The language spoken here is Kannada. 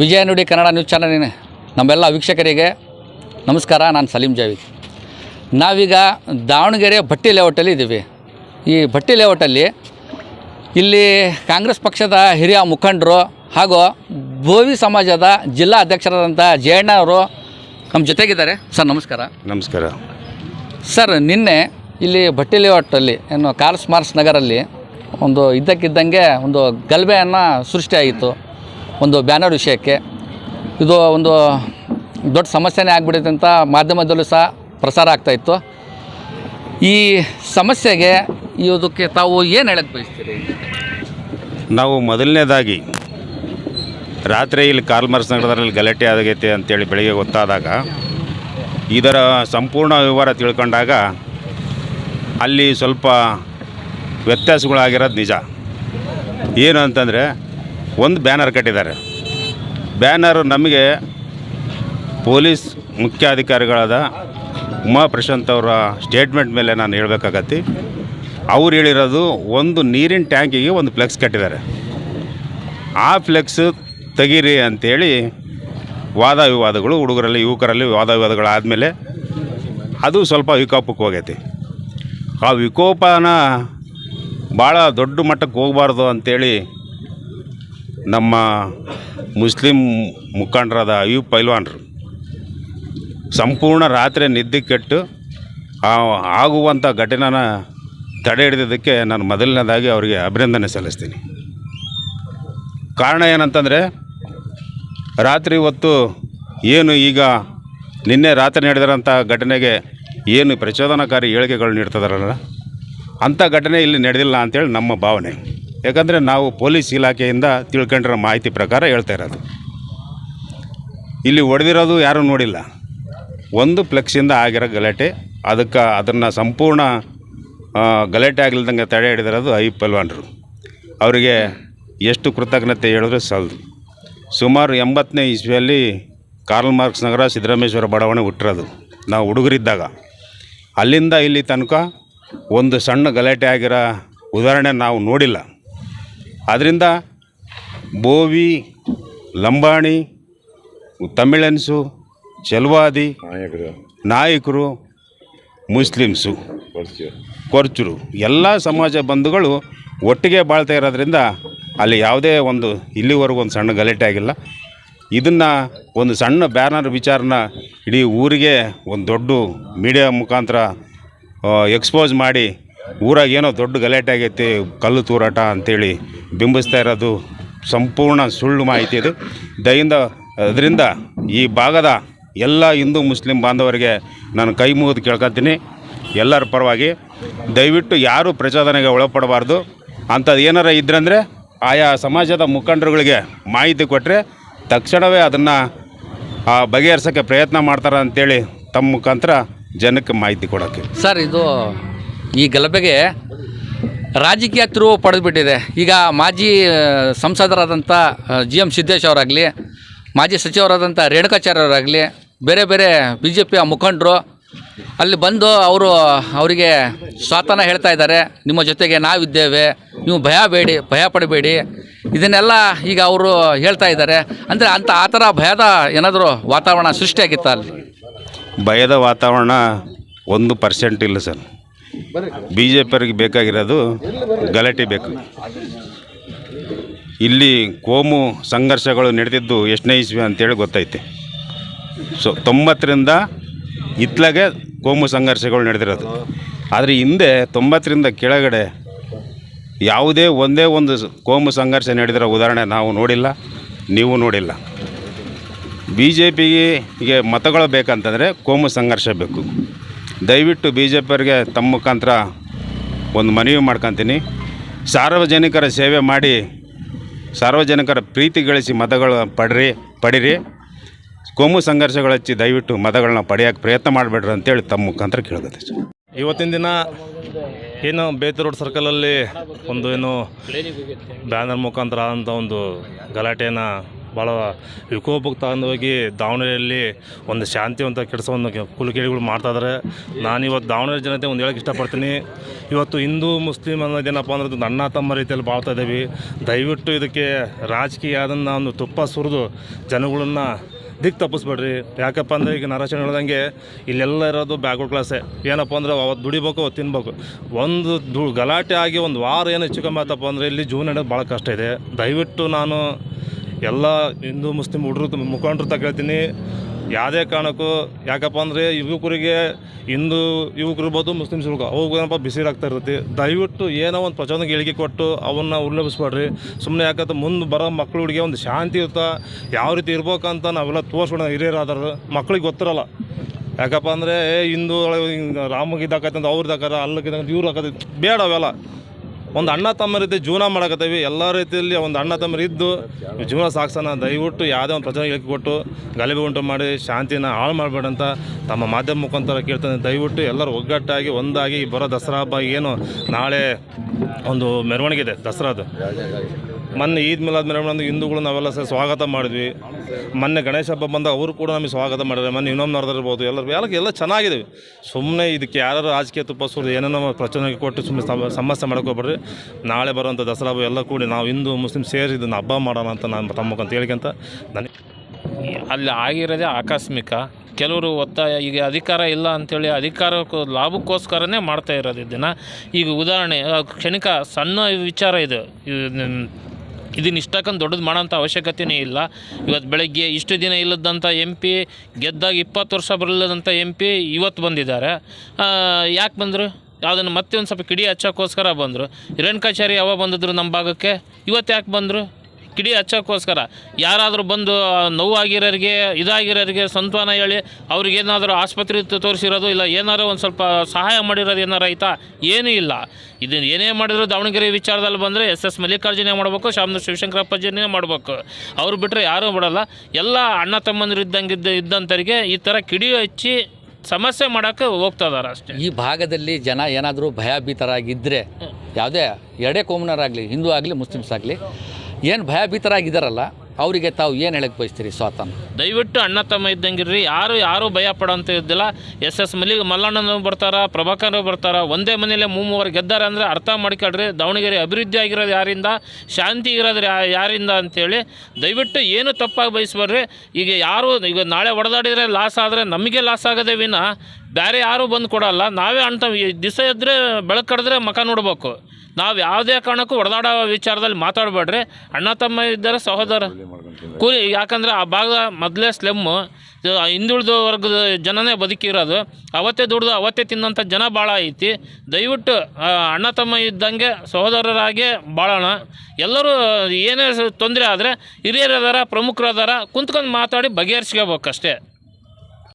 ವಿಜಯ ನುಡಿ ಕನ್ನಡ ನ್ಯೂಸ್ ಚಾನಲಿನ ನಮ್ಮೆಲ್ಲ ವೀಕ್ಷಕರಿಗೆ ನಮಸ್ಕಾರ ನಾನು ಸಲೀಂ ಜಾವಿದ್. ನಾವೀಗ ದಾವಣಗೆರೆ ಭಟ್ಟಿ ಲೇಔಟಲ್ಲಿ ಇದ್ದೀವಿ. ಈ ಭಟ್ಟಿ ಲೇಔಟಲ್ಲಿ ಇಲ್ಲಿ ಕಾಂಗ್ರೆಸ್ ಪಕ್ಷದ ಹಿರಿಯ ಮುಖಂಡರು ಹಾಗೂ ಭೋವಿ ಸಮಾಜದ ಜಿಲ್ಲಾ ಅಧ್ಯಕ್ಷರಾದಂಥ ಜಯಣ್ಣ ಅವರು ನಮ್ಮ ಜೊತೆಗಿದ್ದಾರೆ. ಸರ್ ನಮಸ್ಕಾರ. ನಮಸ್ಕಾರ. ಸರ್ ನಿನ್ನೆ ಇಲ್ಲಿ ಭಟ್ಟಿ ಲೇಔಟಲ್ಲಿ ಏನು ಕಾರ್ಲ್ಸ್ ಮಾರ್ಸ್ ನಗರಲ್ಲಿ ಒಂದು ಇದ್ದಕ್ಕಿದ್ದಂಗೆ ಒಂದು ಗಲಭೆಯನ್ನು ಸೃಷ್ಟಿಯಾಗಿತ್ತು. ಒಂದು ಬ್ಯಾನರ್ ವಿಷಯಕ್ಕೆ. ಇದು ಒಂದು ದೊಡ್ಡ ಸಮಸ್ಯೆನೇ ಆಗಿಬಿಡುತ್ತೆ ಅಂತ ಮಾಧ್ಯಮದಲ್ಲೂ ಸಹ ಪ್ರಸಾರ ಆಗ್ತಾಯಿತ್ತು ಈ ಸಮಸ್ಯೆಗೆ ಇದಕ್ಕೆ ತಾವು ಏನು ಹೇಳಕ್ಕೆ ಬಯಸ್ತೀರಿ? ನಾವು ಮೊದಲನೇದಾಗಿ ರಾತ್ರಿ ಇಲ್ಲಿ ಕಾಲ್ಮರ್ಸ್ ನಗರದಲ್ಲಿ ಗಲಾಟೆ ಆಗೈತೆ ಅಂತೇಳಿ ಬೆಳಿಗ್ಗೆ ಗೊತ್ತಾದಾಗ ಇದರ ಸಂಪೂರ್ಣ ವಿವರ ತಿಳ್ಕೊಂಡಾಗ ಅಲ್ಲಿ ಸ್ವಲ್ಪ ವ್ಯತ್ಯಾಸಗಳಾಗಿರೋದು ನಿಜ. ಏನು ಅಂತಂದರೆ ಒಂದು ಬ್ಯಾನರ್ ಕಟ್ಟಿದ್ದಾರೆ. ಬ್ಯಾನರ್ ನಮಗೆ ಪೊಲೀಸ್ ಮುಖ್ಯಾಧಿಕಾರಿಗಳಾದ ಉಮಾ ಪ್ರಶಾಂತ್ ಅವರ ಸ್ಟೇಟ್ಮೆಂಟ್ ಮೇಲೆ ನಾನು ಹೇಳಬೇಕಾಗತ್ತೆ, ಅವ್ರು ಹೇಳಿರೋದು ಒಂದು ನೀರಿನ ಟ್ಯಾಂಕಿಗೆ ಒಂದು ಫ್ಲೆಕ್ಸ್ ಕಟ್ಟಿದ್ದಾರೆ. ಆ ಫ್ಲೆಕ್ಸ್ ತೆಗೀರಿ ಅಂಥೇಳಿ ವಾದ ವಿವಾದಗಳು, ಹುಡುಗರಲ್ಲಿ ಯುವಕರಲ್ಲಿ ವಾದ ವಿವಾದಗಳಾದಮೇಲೆ ಅದು ಸ್ವಲ್ಪ ವಿಕೋಪಕ್ಕೆ ಹೋಗೈತಿ. ಆ ವಿಕೋಪನ ಭಾಳ ದೊಡ್ಡ ಮಟ್ಟಕ್ಕೆ ಹೋಗಬಾರ್ದು ಅಂಥೇಳಿ ನಮ್ಮ ಮುಸ್ಲಿಂ ಮುಖಂಡರಾದ ಅಯ್ಯೂಬ್ ಪೈಲ್ವಾನ್ರು ಸಂಪೂರ್ಣ ರಾತ್ರಿ ನಿದ್ದೆ ಕೆಟ್ಟು ಆಗುವಂಥ ಘಟನೆನ ತಡೆ ಹಿಡಿದಿದ್ದಕ್ಕೆ ನಾನು ಮೊದಲನೇದಾಗಿ ಅವರಿಗೆ ಅಭಿನಂದನೆ ಸಲ್ಲಿಸ್ತೀನಿ. ಕಾರಣ ಏನಂತಂದರೆ, ರಾತ್ರಿ ಹೊತ್ತು ಏನು ಈಗ ನಿನ್ನೆ ರಾತ್ರಿ ನಡೆದಿರೋಂಥ ಘಟನೆಗೆ ಏನು ಪ್ರಚೋದನಕಾರಿ ಹೇಳಿಕೆಗಳು ನೀಡ್ತಿದಾರಲ್ಲ ಅಂಥ ಘಟನೆ ಇಲ್ಲಿ ನಡೆದಿಲ್ಲ ಅಂತೇಳಿ ನಮ್ಮ ಭಾವನೆ. ಯಾಕಂದರೆ ನಾವು ಪೊಲೀಸ್ ಇಲಾಖೆಯಿಂದ ತಿಳ್ಕೊಂಡಿರೋ ಮಾಹಿತಿ ಪ್ರಕಾರ ಹೇಳ್ತಾ ಇರೋದು. ಇಲ್ಲಿ ಹೊಡೆದಿರೋದು ಯಾರೂ ನೋಡಿಲ್ಲ. ಒಂದು ಫ್ಲೆಕ್ಸಿಂದ ಆಗಿರೋ ಗಲಾಟೆ, ಅದಕ್ಕೆ ಅದನ್ನು ಸಂಪೂರ್ಣ ಗಲಾಟೆ ಆಗಲಿದ್ದಂಗೆ ತಡೆ ಹಿಡಿದಿರೋದು ಐ ಪಲ್ವಾನ್ರು. ಅವರಿಗೆ ಎಷ್ಟು ಕೃತಜ್ಞತೆ ಹೇಳಿದ್ರೆ ಸಲ್ದು. ಸುಮಾರು ಎಂಬತ್ತನೇ ಇಸ್ವಿಯಲ್ಲಿ ಕಾರ್ಲ್ ಮಾರ್ಕ್ಸ್ ನಗರ ಸಿದ್ದರಾಮೇಶ್ವರ ಬಡಾವಣೆ ಹುಟ್ಟಿರೋದು. ನಾವು ಹುಡುಗರಿದ್ದಾಗ. ಅಲ್ಲಿಂದ ಇಲ್ಲಿ ತನಕ ಒಂದು ಸಣ್ಣ ಗಲಾಟೆ ಆಗಿರೋ ಉದಾಹರಣೆ ನಾವು ನೋಡಿಲ್ಲ. ಆದ್ದರಿಂದ ಬೋವಿ ಲಂಬಾಣಿ ತಮಿಳನ್ಸು ಚೆಲ್ವಾದಿ ನಾಯಕರು. ಮುಸ್ಲಿಮ್ಸು ಕೊರ್ಚರು. ಎಲ್ಲ ಸಮಾಜ ಬಂಧುಗಳು ಒಟ್ಟಿಗೆ ಬಾಳ್ತಾ ಇರೋದ್ರಿಂದ ಅಲ್ಲಿ ಯಾವುದೇ ಒಂದು ಇಲ್ಲಿವರೆಗೂ ಒಂದು ಸಣ್ಣ ಗಲಾಟೆ ಆಗಿಲ್ಲ. ಇದನ್ನು ಒಂದು ಸಣ್ಣ ಬ್ಯಾನರ್ ವಿಚಾರನ ಇಡೀ ಊರಿಗೆ ಒಂದು ದೊಡ್ಡ ಮೀಡಿಯಾ ಮುಖಾಂತರ ಎಕ್ಸ್ಪೋಸ್ ಮಾಡಿ ಊರಾಗ ಏನೋ ದೊಡ್ಡ ಗಲಾಟೆ ಆಗೈತಿ, ಕಲ್ಲು ತೂರಾಟ ಅಂತೇಳಿ ಬಿಂಬಿಸ್ತಾ ಇರೋದು ಸಂಪೂರ್ಣ ಸುಳ್ಳು ಮಾಹಿತಿ ಇದು. ದಯಿಂದ, ಅದರಿಂದ ಈ ಭಾಗದ ಎಲ್ಲ ಹಿಂದೂ ಮುಸ್ಲಿಂ ಬಾಂಧವರಿಗೆ ನಾನು ಕೈ ಮುಗಿದು ಕೇಳ್ಕೊತೀನಿ. ಎಲ್ಲರ ಪರವಾಗಿ ದಯವಿಟ್ಟು ಯಾರೂ ಪ್ರಚೋದನೆಗೆ ಒಳಪಡಬಾರ್ದು. ಅಂಥದ್ದು ಏನಾರ ಇದ್ರಂದರೆ ಆಯಾ ಸಮಾಜದ ಮುಖಂಡರುಗಳಿಗೆ ಮಾಹಿತಿ ಕೊಟ್ಟರೆ ತಕ್ಷಣವೇ ಅದನ್ನು ಬಗೆಹರಿಸೋಕ್ಕೆ ಪ್ರಯತ್ನ ಮಾಡ್ತಾರೆ ಅಂತೇಳಿ ತಮ್ಮ ಮುಖಾಂತರ ಜನಕ್ಕೆ ಮಾಹಿತಿ ಕೊಡೋಕ್ಕೆ ಸರ್, ಇದು ಈ ಗಲಭೆಗೆ ರಾಜಕೀಯ ತಿರುವು ಪಡೆದುಬಿಟ್ಟಿದೆ. ಈಗ ಮಾಜಿ ಸಂಸದರಾದಂಥ ಜಿ ಎಂ ಸಿದ್ದೇಶ್ ಅವರಾಗಲಿ, ಮಾಜಿ ಸಚಿವರಾದಂಥ ರೇಣುಕಾಚಾರ್ಯ ಅವರಾಗಲಿ, ಬೇರೆ ಬೇರೆ ಬಿ ಜೆ ಪಿಯ ಮುಖಂಡರು, ಅಲ್ಲಿ ಬಂದು ಅವರು, ಅವರಿಗೆ ಸ್ವಾತನ ಹೇಳ್ತಾ ಇದ್ದಾರೆ. ನಿಮ್ಮ ಜೊತೆಗೆ ನಾವಿದ್ದೇವೆ, ನೀವು ಭಯ ಬೇಡಿ, ಭಯ ಪಡಬೇಡಿ. ಇದನ್ನೆಲ್ಲ ಈಗ ಅವರು ಹೇಳ್ತಾ ಇದ್ದಾರೆ. ಅಂದರೆ ಅಂಥ ಆ ಥರ ಭಯದ ಏನಾದರೂ ವಾತಾವರಣ ಸೃಷ್ಟಿಯಾಗಿತ್ತ ಅಲ್ಲಿ? ಭಯದ ವಾತಾವರಣ ಒಂದು ಪರ್ಸೆಂಟ್ ಇಲ್ಲ ಸರ್. ಬಿ ಜೆ ಪಿಯವರಿಗೆ ಬೇಕಾಗಿರೋದು ಗಲಾಟೆ ಬೇಕು. ಇಲ್ಲಿ ಕೋಮು ಸಂಘರ್ಷಗಳು ನಡೆದಿದ್ದು ಎಷ್ಟನೇ ಇಸ್ವಿ ಅಂತೇಳಿ ಗೊತ್ತೈತೆ. ಸೊ, ತೊಂಬತ್ತರಿಂದ ಇತ್ಲಾಗೆ ಕೋಮು ಸಂಘರ್ಷಗಳು ನಡೆದಿರೋದು. ಆದರೆ ಹಿಂದೆ ತೊಂಬತ್ತರಿಂದ ಕೆಳಗಡೆ ಯಾವುದೇ ಒಂದೇ ಒಂದು ಕೋಮು ಸಂಘರ್ಷ ನಡೆದಿರೋ ಉದಾಹರಣೆ ನಾವು ನೋಡಿಲ್ಲ, ನೀವು ನೋಡಿಲ್ಲ. ಬಿ ಜೆ ಪಿಗೆ ಮತಗಳು ಬೇಕಂತಂದರೆ ಕೋಮು ಸಂಘರ್ಷ ಬೇಕು. ದಯವಿಟ್ಟು ಬಿ ಜೆ ಪಿಯವರಿಗೆ ತಮ್ಮ ಮುಖಾಂತರ ಒಂದು ಮನವಿ ಮಾಡ್ಕೊತೀನಿ. ಸಾರ್ವಜನಿಕರ ಸೇವೆ ಮಾಡಿ, ಸಾರ್ವಜನಿಕರ ಪ್ರೀತಿ ಗಳಿಸಿ ಮತಗಳು ಪಡ್ರಿ, ಪಡೀರಿ. ಕೋಮು ಸಂಘರ್ಷಗಳು ಹಚ್ಚಿ ದಯವಿಟ್ಟು ಮತಗಳನ್ನ ಪಡೆಯೋಕ್ಕೆ ಪ್ರಯತ್ನ ಮಾಡಬೇಡ್ರಿ ಅಂತೇಳಿ ತಮ್ಮ ಮುಖಾಂತರ ಕೇಳ್ಕೊತೀವಿ ಸರ್. ಇವತ್ತಿನ ದಿನ ಏನು ಬೇತ ರೋಡ್ ಸರ್ಕಲಲ್ಲಿ ಒಂದು ಏನು ಬ್ಯಾನರ್ ಮುಖಾಂತರ ಆದಂಥ ಒಂದು ಗಲಾಟೆಯನ್ನು ಭಾಳ ವಿಕೋಪಕ್ಕೆ ತಗೊಂಡೋಗಿ ದಾವಣಗೆರೆಯಲ್ಲಿ ಒಂದು ಶಾಂತಿವಂತ ಕೆಲಸ ಒಂದು ಕುಲಕಿಡಿಗಳು ಮಾಡ್ತಾಯಿದ್ದಾರೆ ನಾನು ಇವತ್ತು ದಾವಣಗೆರೆ ಜನತೆ ಒಂದು ಹೇಳಕ್ಕೆ ಇಷ್ಟಪಡ್ತೀನಿ. ಇವತ್ತು ಹಿಂದೂ, ಮುಸ್ಲಿಂ ಅನ್ನೋದೇನಪ್ಪ ಅಂದ್ರೆ ಅಣ್ಣ ತಮ್ಮ ರೀತಿಯಲ್ಲಿ ಬಾಳ್ತಾ ಇದ್ದೀವಿ. ದಯವಿಟ್ಟು ಇದಕ್ಕೆ ರಾಜಕೀಯ ಅದನ್ನು ಒಂದು ತುಪ್ಪ ಸುರಿದು ಜನಗಳನ್ನ ದಿಕ್ಕು ತಪ್ಪಿಸ್ಬೇಡ್ರಿ. ಯಾಕಪ್ಪ ಅಂದರೆ ಈಗ ನರಚನೆ ಹೇಳ್ದಂಗೆ ಇಲ್ಲೆಲ್ಲ ಇರೋದು ಬ್ಯಾಕ್ವರ್ಡ್ ಕ್ಲಾಸೇ ಏನಪ್ಪ ಅಂದ್ರೆ ಅವತ್ತು ದುಡಿಬೇಕು, ಅವತ್ತು ತಿನ್ಬೇಕು. ಒಂದು ದು ಗಲಾಟೆ ಆಗಿ ಒಂದು ವಾರ ಏನು ಹೆಚ್ಚು ಕಮ್ಮಿ ಆತಪ್ಪ ಅಂದರೆ ಇಲ್ಲಿ ಜೀವನ ನಡೆಯೋದು ಭಾಳ ಕಷ್ಟ ಇದೆ. ದಯವಿಟ್ಟು ನಾನು ಎಲ್ಲ ಹಿಂದೂ, ಮುಸ್ಲಿಂ ಹುಡುಗರು ಮುಖಂಡರು ತಗ ಹೇಳ್ತೀನಿ ಯಾವುದೇ ಕಾರಣಕ್ಕೂ, ಯಾಕಪ್ಪ ಅಂದರೆ ಯುವಕರಿಗೆ, ಹಿಂದೂ ಯುವಕರು ಇರ್ಬೋದು ಮುಸ್ಲಿಮ್ಸ್ ಇರ್ಬೋದು ಅವು ಏನಪ್ಪ ಬಿಸಿ ಆಗ್ತಾ ಇರುತ್ತೆ. ದಯವಿಟ್ಟು ಏನೋ ಒಂದು ಪ್ರಚೋದನೆಗೆ ಹೇಳಿಕೆ ಕೊಟ್ಟು ಅವನ್ನ ಉಲ್ಲಭಿಸ್ಬೇಡ್ರಿ ಸುಮ್ಮನೆ ಯಾಕಂತ ಮುಂದೆ ಬರೋ ಮಕ್ಕಳಿಗೆ ಒಂದು ಶಾಂತಿ ಶಾಂತಿಯುತ ಯಾವ ರೀತಿ ಇರ್ಬೇಕಂತ ನಾವೆಲ್ಲ ತೋರಿಸ್ಕೊಡ ಹಿರಿಯರಾದರು ಮಕ್ಳಿಗೆ ಗೊತ್ತಿರಲ್ಲ. ಯಾಕಪ್ಪ ಅಂದರೆ ಹಿಂದೂ ಒಳಗೆ ಅಂತ ಅವ್ರದ್ದು ಇದಾಕತ್ತಂತ ಅವ್ರು ಇದಾಕಾರ ಅಲ್ಲಕ್ಕೆ ಇವ್ರು ಹಾಕತ್ತೆ ಬೇಡ ಅವೆಲ್ಲ. ಒಂದು ಅಣ್ಣ ತಮ್ಮ ರೀತಿ ಜೀವನ ಮಾಡಕತ್ತೀವಿ. ಎಲ್ಲ ರೀತಿಯಲ್ಲಿ ಒಂದು ಅಣ್ಣ ತಮ್ಮರು ಇದ್ದು ಜೀವನ ಸಾಗಿಸೋಣ. ದಯವಿಟ್ಟು ಯಾವುದೇ ಒಂದು ಪ್ರಚಾರ ಹೇಳಿಕೆ ಕೊಟ್ಟು ಗಲಭೆ ಉಂಟು ಮಾಡಿ, ಶಾಂತಿನ ಹಾಳು ಮಾಡಬೇಡಂತ ತಮ್ಮ ಮಾಧ್ಯಮ ಮುಖಾಂತರ ಕೇಳ್ತಾನೆ. ದಯವಿಟ್ಟು ಎಲ್ಲರೂ ಒಗ್ಗಟ್ಟಾಗಿ, ಒಂದಾಗಿ ಬರೋ ದಸರಾ ಹಬ್ಬ ಏನು ನಾಳೆ ಒಂದು ಮೆರವಣಿಗೆ ಇದೆ ದಸರಾದು. ಮೊನ್ನೆ ಈದ್ ಮಿಲಾದ್ ಮೆರವಣಿಗೆ ಹಿಂದೂಗಳು ನಾವೆಲ್ಲ ಸಹ ಸ್ವಾಗತ ಮಾಡಿದ್ವಿ. ಮೊನ್ನೆ ಗಣೇಶ ಹಬ್ಬ ಬಂದಾಗ ಅವರು ಕೂಡ ನಮಗೆ ಸ್ವಾಗತ ಮಾಡಿದ್ರೆ ಮೊನ್ನೆ ಇನ್ನೊಮ್ಮೆ ನಡೆದಿರ್ಬೋದು. ಎಲ್ಲರೂ ಎಲ್ಲ ಎಲ್ಲ ಚೆನ್ನಾಗಿದೆ. ಸುಮ್ಮನೆ ಇದಕ್ಕೆ ಯಾರು ರಾಜಕೀಯ ತುಪ್ಪ ಸುರಿದು ಏನೇನೋ ಪ್ರಚೋದನೆ ಕೊಟ್ಟು ಸುಮ್ಮನೆ ಸಮಸ್ಯೆ ಮಾಡ್ಕೋಬೇಡ್ರಿ. ನಾಳೆ ಬರುವಂಥ ದಸರಾ ಹಬ್ಬ ಎಲ್ಲ ಕೂಡಿ ನಾವು ಹಿಂದೂ, ಮುಸ್ಲಿಂ ಸೇರಿ ಇದನ್ನು ಹಬ್ಬ ಮಾಡೋಣ ಅಂತ ನಾನು ತಮ್ಮ ಹೇಳಿಕಂತ ಹೇಳ್ಕೊಂತ ನನಗೆ ಅಲ್ಲಿ ಆಗಿರೋದೇ ಆಕಸ್ಮಿಕ. ಕೆಲವರು ಒತ್ತಾಯ, ಈಗ ಅಧಿಕಾರ ಇಲ್ಲ ಅಂಥೇಳಿ ಅಧಿಕಾರಕ್ಕೂ ಲಾಭಕ್ಕೋಸ್ಕರನೇ ಮಾಡ್ತಾ ಇರೋದು ಇದನ್ನು ಈಗ ಉದಾಹರಣೆ, ಕ್ಷಣಿಕ ಸಣ್ಣ ವಿಚಾರ ಇದು. ಇದನ್ನ ಇಷ್ಟಕ್ಕಂತ ದೊಡ್ಡದು ಮಾಡೋಂಥ ಅವಶ್ಯಕತೆಯೇ ಇಲ್ಲ. ಇವತ್ತು ಬೆಳಗ್ಗೆ ಇಷ್ಟು ದಿನ ಇಲ್ಲದಂಥ ಎಂ ಪಿ ಗೆದ್ದಾಗ ಇಪ್ಪತ್ತು ವರ್ಷ ಬರಲಿಲ್ಲದಂಥ ಎಂ ಪಿ ಇವತ್ತು ಬಂದಿದ್ದಾರೆ. ಯಾಕೆ ಬಂದರು? ಅದನ್ನು ಮತ್ತೆ ಒಂದು ಸ್ವಲ್ಪ ಕಿಡಿ ಹಚ್ಚೋಕ್ಕೋಸ್ಕರ ಬಂದರು. ಹಿರಣ್ಕಾಚಾರಿ ಯಾವಾಗ ಬಂದಿದ್ರು ನಮ್ಮ ಭಾಗಕ್ಕೆ? ಇವತ್ತು ಯಾಕೆ ಬಂದರು? ಕಿಡಿ ಹಚ್ಚೋಕ್ಕೋಸ್ಕರ. ಯಾರಾದರೂ ಬಂದು ನೋವಾಗಿರೋರಿಗೆ ಇದಾಗಿರೋರಿಗೆ ಸಂತಾನ ಹೇಳಿ ಅವ್ರಿಗೇನಾದರೂ ಆಸ್ಪತ್ರೆ ತೋರಿಸಿರೋದು ಇಲ್ಲ ಏನಾದರೂ ಒಂದು ಸ್ವಲ್ಪ ಸಹಾಯ ಮಾಡಿರೋದು ಏನಾರು ಆಯ್ತಾ? ಏನೂ ಇಲ್ಲ. ಇದನ್ನು ಏನೇ ಮಾಡಿದ್ರು ದಾವಣಗೆರೆ ವಿಚಾರದಲ್ಲಿ ಬಂದರೆ ಎಸ್ ಎಸ್ ಮಲ್ಲಿಕಾರ್ಜುನ ಮಾಡಬೇಕು ಶಾಮನ ಶಿವಶಂಕರಪ್ಪಜ್ಜನೇ ಮಾಡಬೇಕು. ಅವ್ರು ಬಿಟ್ಟರೆ ಯಾರೂ ಬಿಡೋಲ್ಲ. ಎಲ್ಲ ಅಣ್ಣ ತಮ್ಮಂದಿರು ಇದ್ದಂಗೆ ಇದ್ದ ಇದ್ದಂಥವ್ರಿಗೆ ಈ ಥರ ಕಿಡಿ ಹಚ್ಚಿ ಸಮಸ್ಯೆ ಮಾಡೋಕ್ಕೆ ಹೋಗ್ತಾ ಇದಾರೆ ಅಷ್ಟೇ. ಈ ಭಾಗದಲ್ಲಿ ಜನ ಏನಾದರೂ ಭಯಭೀತರಾಗಿದ್ದರೆ ಯಾವುದೇ ಎರಡೇ ಕೋಮನರಾಗಲಿ ಹಿಂದೂ ಆಗಲಿ ಮುಸ್ಲಿಮ್ಸ್ ಆಗಲಿ ಏನು ಭಯಭೀತರಾಗಿದ್ದಾರಲ್ಲ ಅವರಿಗೆ ತಾವು ಏನು ಹೇಳಕ್ಕೆ ಬಯಸ್ತೀರಿ ಸ್ವಾತಂತ್ರ್ಯ? ದಯವಿಟ್ಟು ಅಣ್ಣ ತಮ್ಮ ಇದ್ದಂಗಿರ್ರಿ, ಯಾರು ಯಾರು ಭಯ ಪಡೋಂತ ಇದ್ದಿಲ್ಲ. ಎಸ್ ಎಸ್ ಮಲ್ಲಿಗೆ ಮಲ್ಲಣ್ಣನ ಬರ್ತಾರ ಪ್ರಭಾಕರ್ ಬರ್ತಾರ, ಒಂದೇ ಮನೇಲೆ ಮೂವರು ಗೆದ್ದಾರೆ ಅಂದರೆ ಅರ್ಥ ಮಾಡ್ಕೊಳ್ರಿ, ದಾವಣಗೆರೆ ಅಭಿವೃದ್ಧಿ ಆಗಿರೋದು ಯಾರಿಂದ, ಶಾಂತಿ ಇರೋದು ಯಾರಿಂದ ಅಂತೇಳಿ ದಯವಿಟ್ಟು ಏನು ತಪ್ಪಾಗಿ ಬಯಸ್ಬಾರ್ರಿ. ಈಗ ಯಾರು, ಈಗ ನಾಳೆ ಹೊಡೆದಾಡಿದರೆ ಲಾಸ್ ಆದರೆ ನಮಗೆ ಲಾಸ್ ಆಗೋದೇ ವಿನ ಬೇರೆ ಯಾರೂ ಬಂದು ಕೊಡಲ್ಲ, ನಾವೇ ಅಣ್ಣ ದಿವಸ ಇದ್ದರೆ ಬೆಳಕು ಕಡಿದ್ರೆ ಮಖ ನೋಡ್ಬೇಕು. ನಾವು ಯಾವುದೇ ಕಾರಣಕ್ಕೂ ಹೊಡೆದಾಡೋ ವಿಚಾರದಲ್ಲಿ ಮಾತಾಡಬೇಡ್ರಿ. ಅಣ್ಣ ತಮ್ಮ ಇದ್ದಾರೆ ಸಹೋದರ. ಕೂಲಿ ಯಾಕಂದರೆ ಆ ಭಾಗ ಮೊದಲೇ ಸ್ಲೆಮ್ಮು ಹಿಂದುಳಿದ ವರ್ಗದ ಜನನೇ ಬದುಕಿರೋದು. ಅವತ್ತೇ ದುಡ್ದು ಅವತ್ತೇ ತಿನ್ನೋಂಥ ಜನ ಭಾಳ ಐತಿ. ದಯವಿಟ್ಟು ಅಣ್ಣ ತಮ್ಮ ಇದ್ದಂಗೆ ಸಹೋದರರಾಗೆ ಬಾಳೋಣ. ಎಲ್ಲರೂ ಏನೇ ತೊಂದರೆ ಆದರೆ ಹಿರಿಯರದಾರ ಪ್ರಮುಖರದಾರ ಕುಂತ್ಕೊಂಡು ಮಾತಾಡಿ ಬಗೆಹರಿಸ್ಕೋಬೇಕಷ್ಟೇ.